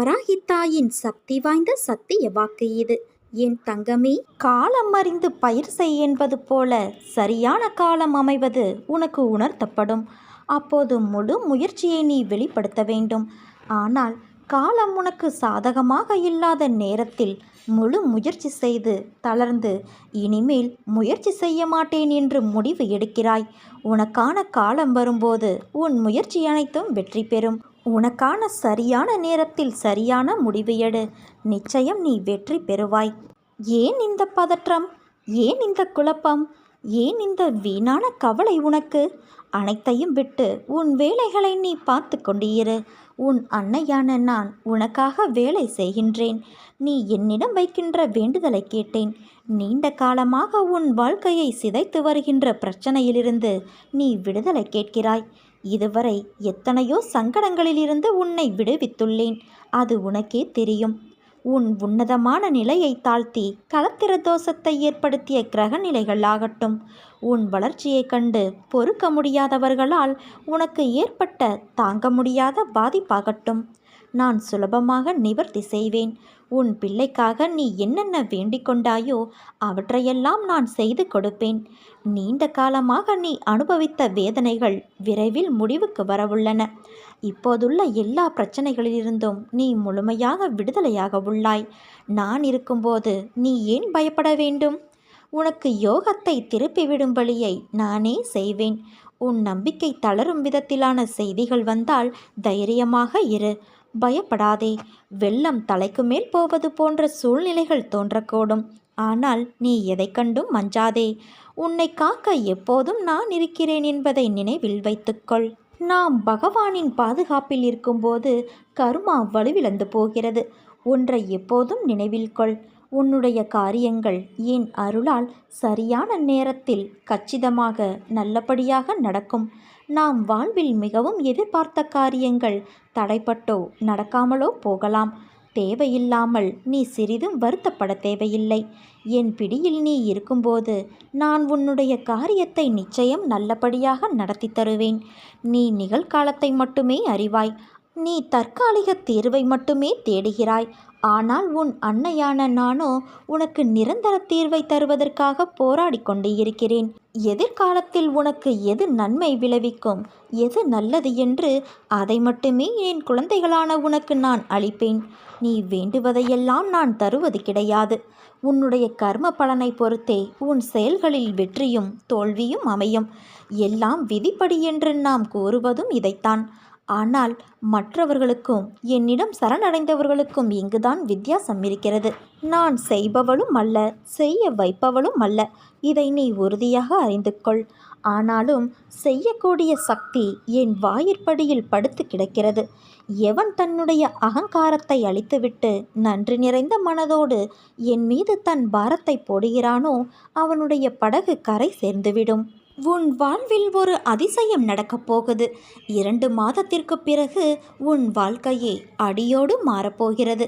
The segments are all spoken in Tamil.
வராகித்தாயின் சக்தி வாய்ந்த சத்திய வாக்கு இது. என் தங்கமே காலம் அறிந்து பயிர் செய் என்பது போல சரியான காலம் அமைவது உனக்கு உணர்த்தப்படும். அப்போது முழு முயற்சியை நீ வெளிப்படுத்த வேண்டும். ஆனால் காலம் உனக்கு சாதகமாக இல்லாத நேரத்தில் முழு முயற்சி செய்து தளர்ந்து இனிமேல் முயற்சி செய்ய மாட்டேன் என்று முடிவு எடுக்கிறாய். உனக்கான காலம் வரும்போது உன் முயற்சி அனைத்தும் வெற்றி பெறும். உனக்கான சரியான நேரத்தில் சரியான முடிவு எடு. நிச்சயம் நீ வெற்றி பெறுவாய். ஏன் இந்த பதற்றம்? ஏன் இந்த குழப்பம்? ஏன் இந்த வீணான கவலை உனக்கு? அனைத்தையும் விட்டு உன் வேலைகளை நீ பார்த்து கொண்டிரு. உன் அன்னையான நான் உனக்காக வேலை செய்கின்றேன். நீ என்னிடம் வைக்கின்ற வேண்டுதலை கேட்டேன். நீண்ட காலமாக உன் வாழ்க்கையை சிதைத்து வருகின்ற பிரச்சனையிலிருந்து நீ விடுதலை கேட்கிறாய். இதுவரை எத்தனையோ சங்கடங்களிலிருந்து உன்னை விடுவித்துள்ளேன். அது உனக்கே தெரியும். உன் உன்னதமான நிலையை தாழ்த்தி கலத்திர தோஷத்தை ஏற்படுத்திய கிரக நிலைகள் ஆகட்டும் உன் வளர்ச்சியைக் கண்டு பொறுக்க முடியாதவர்களால் உனக்கு ஏற்பட்ட தாங்க முடியாத பாதிப்பாகட்டும். நான் சுலபமாக நிவர்த்தி செய்வேன். உன் பிள்ளைக்காக நீ என்னென்ன வேண்டிக் கொண்டாயோ அவற்றையெல்லாம் நான் செய்து கொடுப்பேன். நீண்ட காலமாக நீ அனுபவித்த வேதனைகள் விரைவில் முடிவுக்கு வரவுள்ளன. இப்போதுள்ள எல்லா பிரச்சனைகளிலிருந்தும் நீ முழுமையாக விடுதலையாக உள்ளாய். நான் இருக்கும்போது நீ ஏன் பயப்பட வேண்டும்? உனக்கு யோகத்தை திருப்பிவிடும் வழியை நானே செய்வேன். உன் நம்பிக்கை தளரும் விதத்திலான செய்திகள் வந்தால் தைரியமாக இரு. பயப்படாதே. வெள்ளம் தலைக்கு மேல் போவது போன்ற சூழ்நிலைகள் தோன்றக்கூடும். ஆனால் நீ எதை கண்டும் மஞ்சாதே. உன்னை காக்க எப்போதும் நான் இருக்கிறேன் என்பதை நினைவில் வைத்துக்கொள். நாம் பகவானின் பாதுகாப்பில் இருக்கும்போது கருமா வலுவிழந்து போகிறது. ஒன்றை எப்போதும் நினைவில் கொள். உன்னுடைய காரியங்கள் என் அருளால் சரியான நேரத்தில் கச்சிதமாக நல்லபடியாக நடக்கும். நாம் வாழ்வில் மிகவும் எதிர்பார்த்த காரியங்கள். தடைப்பட்டோ நடக்காமலோ போகலாம். தேவையில்லாமல் நீ சிறிதும் வருத்தப்பட தேவையில்லை. என் பிடியில் நீ இருக்கும்போது நான் உன்னுடைய காரியத்தை நிச்சயம் நல்லபடியாக நடத்தி தருவேன். நீ நிகழ்காலத்தை மட்டுமே அறிவாய். நீ தற்காலிக தீர்வை மட்டுமே தேடுகிறாய். ஆனால் உன் அன்னையான நானோ உனக்கு நிரந்தர தீர்வை தருவதற்காக போராடி கொண்டு இருக்கிறேன். எதிர்காலத்தில் உனக்கு எது நன்மை விளைவிக்கும் எது நல்லது என்று அதை மட்டுமே என் குழந்தைகளான உனக்கு நான் அளிப்பேன். நீ வேண்டுவதையெல்லாம் நான் தருவது கிடையாது. உன்னுடைய கர்ம பலனை பொறுத்தே உன் செயல்களில் வெற்றியும் தோல்வியும் அமையும். எல்லாம் விதிப்படி என்று நாம் கூறுவதும் இதைத்தான். ஆனால் மற்றவர்களுக்கும் என்னிடம் சரணடைந்தவர்களுக்கும் இங்குதான் வித்தியாசம் இருக்கிறது. நான் செய்பவளும் அல்ல செய்ய வைப்பவளும் அல்ல. இதை நீ உறுதியாக அறிந்து கொள் ஆனாலும் செய்யக்கூடிய சக்தி என் வாயிற்படியில் படுத்து கிடக்கிறது. எவன் தன்னுடைய அகங்காரத்தை அழித்துவிட்டு நன்றி நிறைந்த மனதோடு என் மீது தன் பாரத்தை போடுகிறானோ அவனுடைய படகு கரை சேர்ந்துவிடும். உன் வாழ்வில் ஒரு அதிசயம் நடக்கப் போகுது. இரண்டு மாதத்திற்கு பிறகு உன் வாழ்க்கையே அடியோடு மாறப்போகிறது.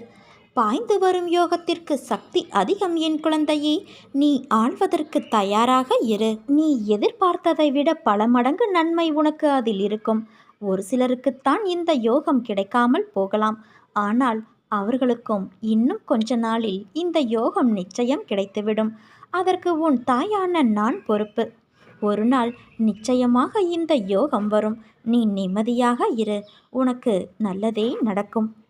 பாய்ந்து வரும் யோகத்திற்கு சக்தி அதிகம் என் குழந்தையே. நீ ஆள்வதற்கு தயாராக இரு. நீ எதிர்பார்த்ததை விட பல மடங்கு நன்மை உனக்கு அதில் இருக்கும். ஒரு சிலருக்குத்தான் இந்த யோகம் கிடைக்காமல் போகலாம். ஆனால் அவர்களுக்கும் இன்னும் கொஞ்ச நாளில் இந்த யோகம் நிச்சயம் கிடைத்துவிடும். அதற்கு உன் தாயான நான் பொறுப்பு. ஒரு நாள் நிச்சயமாக இந்த யோகம் வரும். நீ நிம்மதியாக இரு. உனக்கு நல்லதே நடக்கும்.